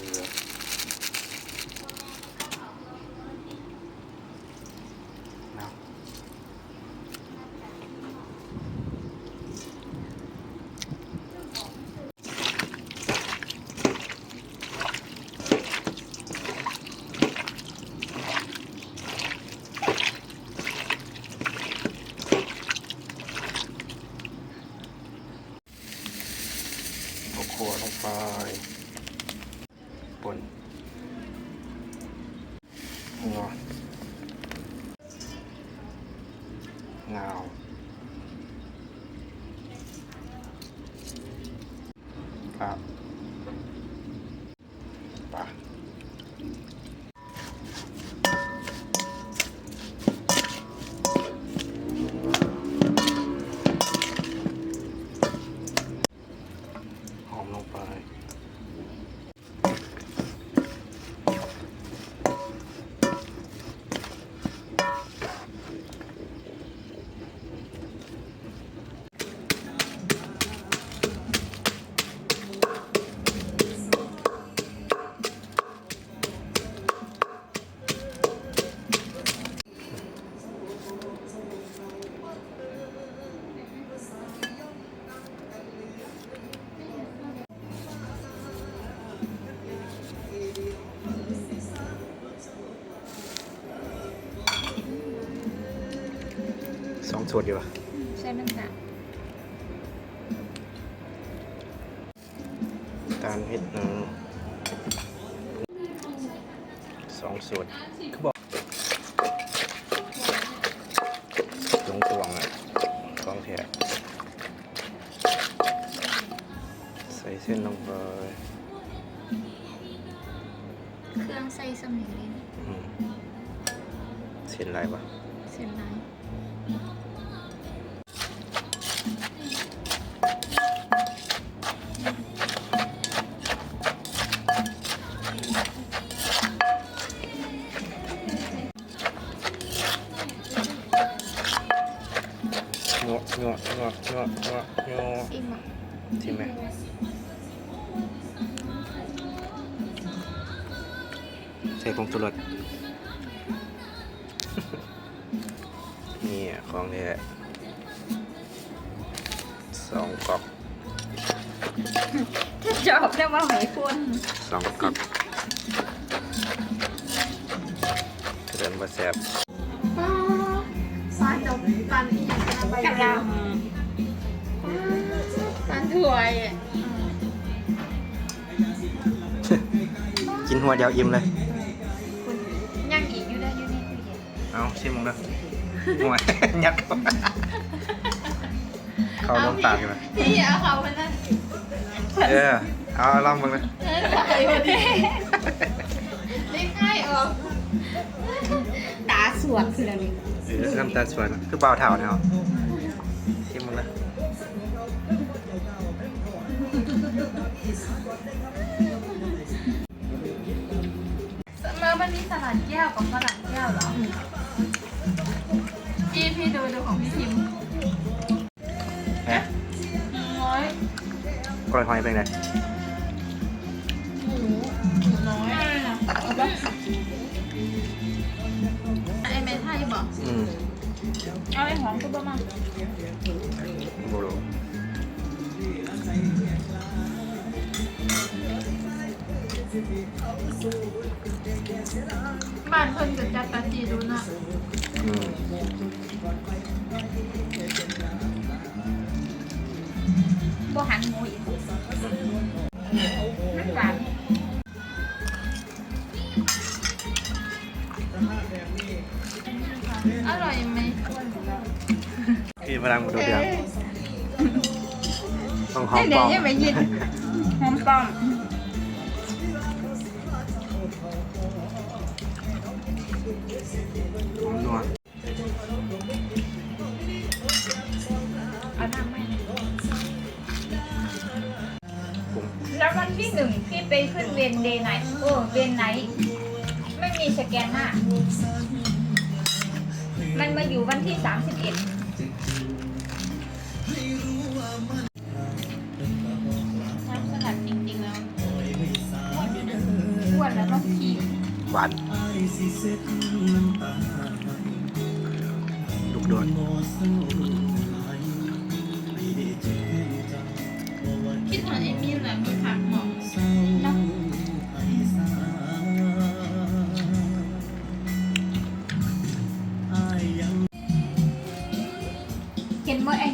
เกลือน้ำเอาขัวลงไป ป่นงอเงาครับ สองส่วนดีกว่าใช่มันหนักการเฮ็ดหนึ่งสองส่วนเขาบอก เครื่องใส่สมิงเลยนะอืมเส้นอะไรวะเส้นลายงวงวงวงวงวงวซิมอะ ใช่ไหม ใส่ผงชูรสนี่อะของแท้สองกอกถ้าจอบได้ว่าหอยคนสองกอกเดินมาแซ่บซอยจะปันอีกอย่างจะไปกะลาปันถ้วยกินหัวเดียวอิ่มเลย เย็นเอาชิมมึงนะหัวยัดเข้าไปเข้าน้ำตาลกันนะพี่เอาเขาไปนั่นเออเอาลองมึงนะเออไปพอดีได้ง่ายออกตาสวดคืออะไรเออน้ำตาลสวยนะคือเบาเท่าเนี่ยเอาชิมมึงนะเมื่ อมันมีสลัดแก้วกับฝรั่งแก้วเหรอพี่พี่ดูดูของพี่ทิมฮะน้อยกล้อยหอยเป็นไงหมูหมูน้อยเอาปะไอเมทไทยบอกอืมเอาไอหอมก็บ้างโบ้านเพิ่นจะจัดปาร์ตี้ดูนะอืมบ่หันหมูอีกมันหวานอร่อยไหมคือพลังบุตรเดียวต้องหอมเดี๋ปยอวมยังไม่ยินหอมป้อม นึ่งพี่ไปขึ้นเวนเดย์ไหนโอ้เวนไหน ไม่มีสแกนหน้า มันมาอยู่วันที่สามสิบเอ็ดน้ำสลัดจริงๆแล้วานลูกโดดคิดเหมือนเอมี่แหละมีผักหอม เห็